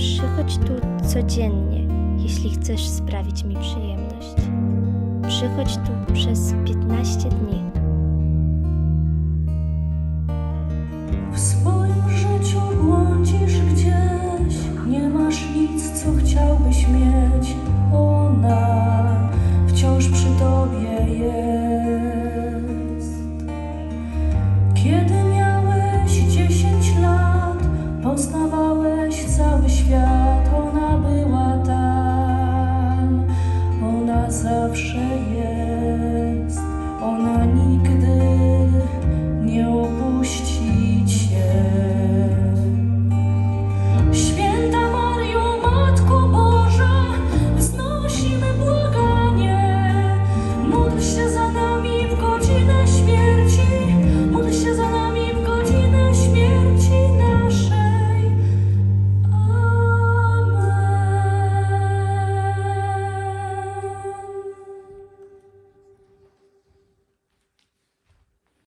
Przychodź tu codziennie, jeśli chcesz sprawić mi przyjemność. Przychodź tu przez 15 dni. W swoim życiu błądzisz gdzieś, nie masz nic, co chciałbyś mieć. cały świat, ona była tam, ona zawsze jest.